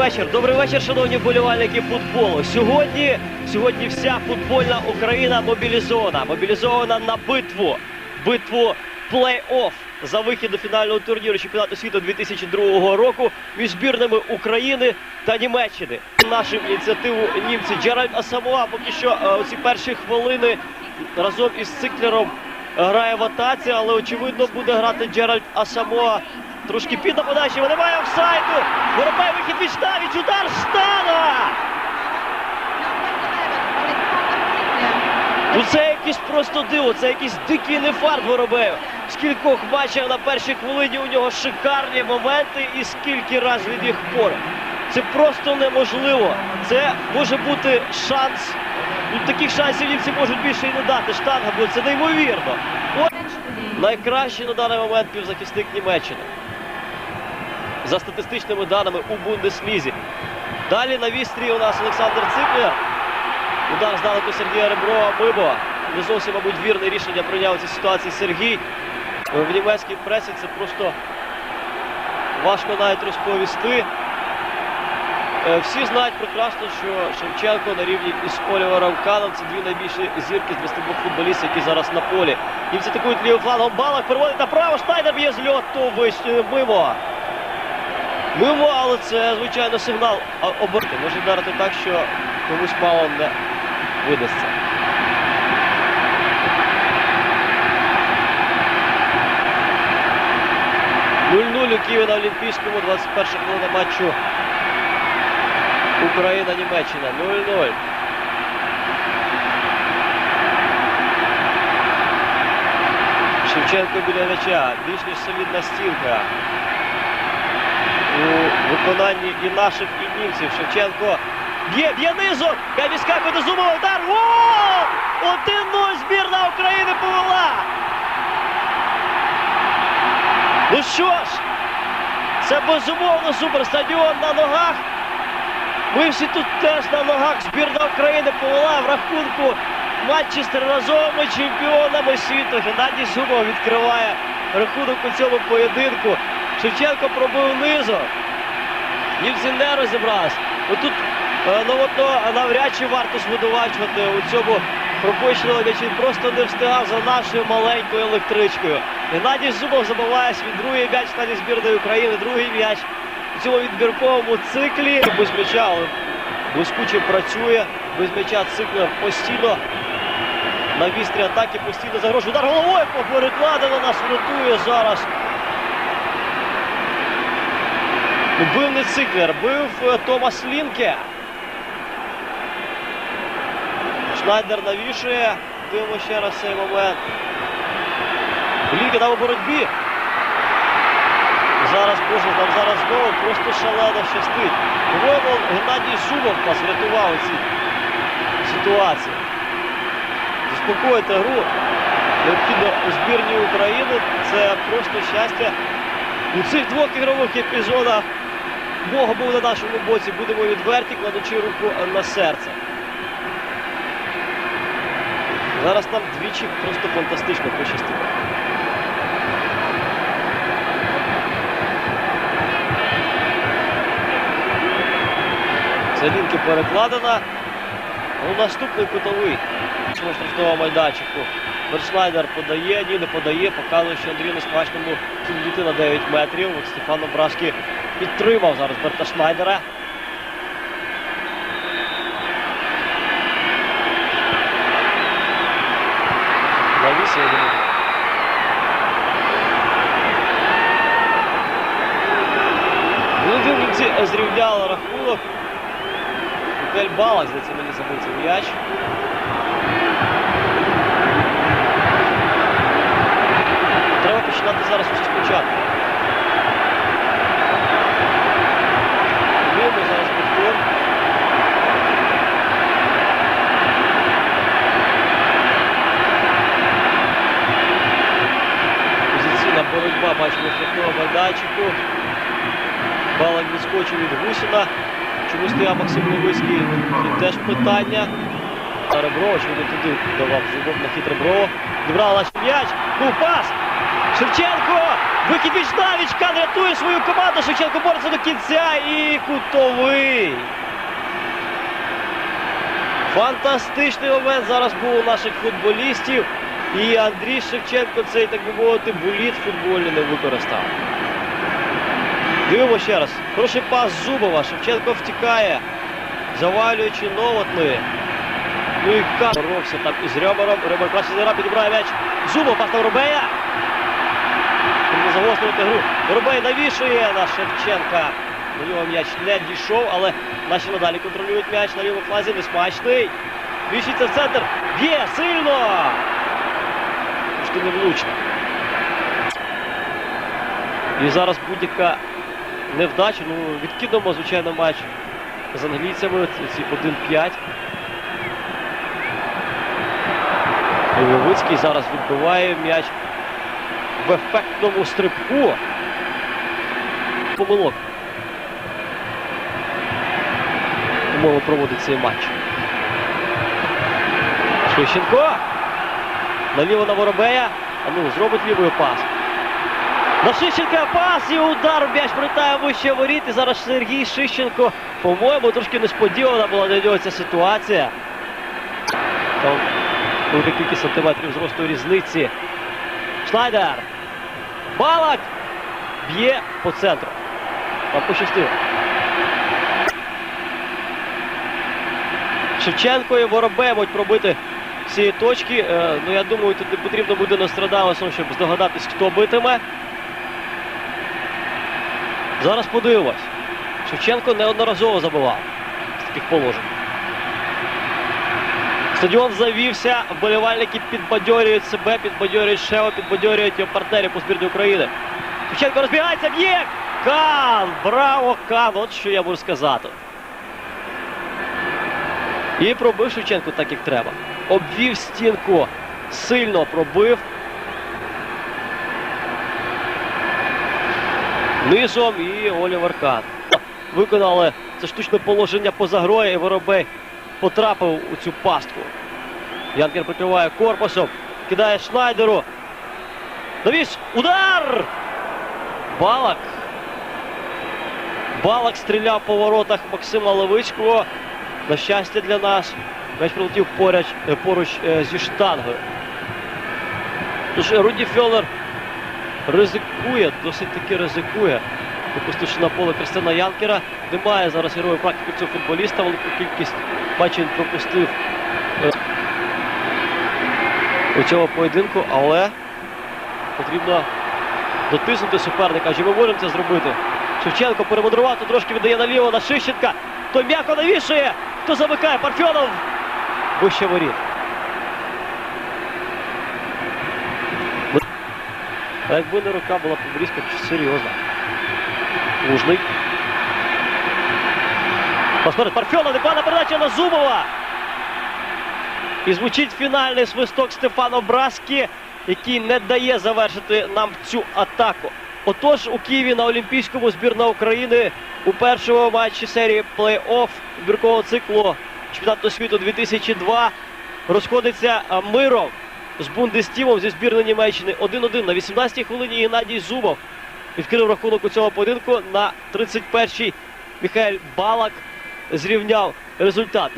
вечір. Добрий вечір, шановні вболівальники футболу. Сьогодні, сьогодні вся футбольна Україна мобілізована. Мобілізована на битву. Битву плей-офф за вихід до фінального турніру чемпіонату світу 2002 року між збірними України та Німеччини. Нашу ініціативу німці Джеральд Асамуа поки що е, оці перші хвилини разом із циклером грає в атаці, але очевидно буде грати Джеральд Асамоа. Трошки під на подачі, немає офсайду. Воробай вихід від Штавіч, удар Штана! Ну це якийсь просто диво, це якийсь дикий нефарт Воробею. Скількох матчах на першій хвилині у нього шикарні моменти і скільки раз від їх пор. Це просто неможливо. Це може бути шанс. Ну, таких шансів німці можуть більше і не дати. Штанга, бо це неймовірно. От найкращий на даний момент півзахисник Німеччини. За статистичними даними у Бундеслізі. Далі на вістрі у нас Олександр Циклер. Удар здалеку Сергія Реброва мимо. Не зовсім, мабуть, вірне рішення прийняв у цій ситуації Сергій. В німецькій пресі це просто важко навіть розповісти. Е, Всі знають прекрасно, що Шевченко на рівні із Олівером Каном це дві найбільші зірки з 22 футболістів, які зараз на полі. Німці атакують лівим флангом Балак, переводить направо, Штайнер б'є з льоту вище. Мимо, але це, звичайно, сигнал оберти. Може вдарити так, що комусь мало не видасться. Нуль-нуль у Києві на Олімпійському, 21 хвилина матчу Україна-Німеччина. 0-0. Шевченко біля м'яча. Більш ніж солідна стінка. У виконанні і наших, і. Шевченко б'є, б'є низом. Хай відскакує до зумова удар. О! 1-0 збірна України повела. Ну що ж, це безумовно суперстадіон на ногах. Ми всі тут теж на ногах. Збірна України повела в рахунку матчі з триразовими чемпіонами світу. Геннадій Зубов відкриває рахунок у цьому поєдинку. Шевченко пробив низом. Німці не розібрались. Отут е, ну, от, ну, навряд чи варто звинувачувати у цьому пропущеному м'ячі. Він просто не встигав за нашою маленькою електричкою. Геннадій Зубов забиває свій другий м'яч в складі збірної України, другий м'яч у цьому відбірковому циклі. Без м'яча, блискуче працює. Без м'яча цикл постійно на вістрі атаки, постійно загрожує. Удар головою перекладено нас врятує зараз. Ну, Бив не циклер, бив е, Томас Лінке. Шнайдер навішує. Дивимо ще раз цей момент. Лінке там у боротьбі. Зараз, боже, там зараз знову просто шалено щастить. По-моєму, Геннадій Зубов нас врятував у цій ситуації. Заспокоїти гру необхідно у збірні України. Це просто щастя. У цих двох ігрових епізодах Бог був на нашому боці, будемо відверті, кладучи руку на серце. Зараз нам двічі просто фантастично пощастило. Це лінки перекладена. Ну, наступний кутовий. Штрафного майданчику. Бершнайдер подає, ні, не подає, показує, що Андрій на смачному діти на 9 метрів. От Стефан Обрашки підтримав зараз Берта Шнайдера. Навіс, я думаю. Володимир німці зрівняли рахунок. Микель Балак, здається, мені забув цей м'яч. Треба починати зараз усе спочатку. Дивимо зараз повтор. Позиційна боротьба, бачимо, штрафного майданчику. Балак відскочив від Гусіна. Чому стояв Максим Левицький? Тут теж питання. А Реброва, чому туди давав зубок на хід Реброва. Добрала наш м'яч. Пас. Шевченко! Вихід віч навіч, рятує свою команду. Шевченко бореться до кінця і кутовий. Фантастичний момент зараз був у наших футболістів. І Андрій Шевченко цей, так би мовити, боліт в футболі не використав. Дивимо ще раз. Хороший пас Зубова. Шевченко втікає, завалюючи новотли. Ну і Кан боровся там із Рьомером. Рьомер краще зіграв, підібрає м'яч. Зубов пас на Воробея. Треба загострити гру. Воробей навішує на Шевченка. До нього м'яч не дійшов, але наші надалі контролюють м'яч на лівому флазі. Несмачний. Віщиться в центр. Б'є сильно. Трошки невлучно. І зараз будь-яка невдача. Ну, відкинемо, звичайно, матч з англійцями. Ці- Ці 1-5. Левицький зараз відбиває м'яч в ефектному стрибку. Помилок. Умови проводить цей матч. Шищенко. Наліво на Воробея. А ну, зробить лівою пас. На Шищенка пас і удар. М'яч прилітає вище воріт. І зараз Сергій Шищенко. По-моєму, трошки несподівана була для нього ця ситуація. Там був декілька сантиметрів зросту різниці. Шнайдер. Балак б'є по центру. Там пощастило. Шевченко і Воробей можуть пробити цієї точки. Е, ну, я думаю, тут не потрібно буде Нострадамусом, щоб здогадатись, хто битиме. Зараз подивимось. Шевченко неодноразово забивав з таких положень. Стадіон завівся, вболівальники підбадьорюють себе, підбадьорюють Шева, підбадьорюють його партнерів по збірні України. Шевченко розбігається, б'є! Кан! Браво, Кан! От що я можу сказати. І пробив Шевченко так, як треба. Обвів стінку, сильно пробив. Низом і Олівер Кан. Виконали це штучне положення поза грою і Воробей потрапив у цю пастку. Янкер прикриває корпусом, кидає Шнайдеру. Навіж удар! Балак. Балак стріляв по воротах Максима Левицького. На щастя для нас. М'яч прилетів поруч, е, поруч е, зі штангою. Тож Руді Фьолер ризикує, досить таки ризикує. Випустивши на поле Кристина Янкера. Немає зараз героїв практики цього футболіста. Велику кількість матчів пропустив е, у цьому поєдинку, але потрібно дотиснути суперника. Чи ми можемо це зробити? Шевченко перемудрував, трошки віддає наліво на Шищенка. Той м'яко навішує. Хто замикає? Парфьонов. Вище воріт. А якби не рука була то серйозна. Лужний. Посмотрить Парфьонов, непогана передача на Зубова. І звучить фінальний свисток Стефано Браскі, який не дає завершити нам цю атаку. Отож, у Києві на Олімпійському збірна України у першому матчі серії плей-офф збіркового циклу чемпіонату світу 2002 розходиться Миров з Бундестімом зі збірної Німеччини 1-1 на 18-й хвилині. Геннадій Зубов відкрив рахунок у цьому поєдинку. На 31-й Михайль Балак зрівняв результат.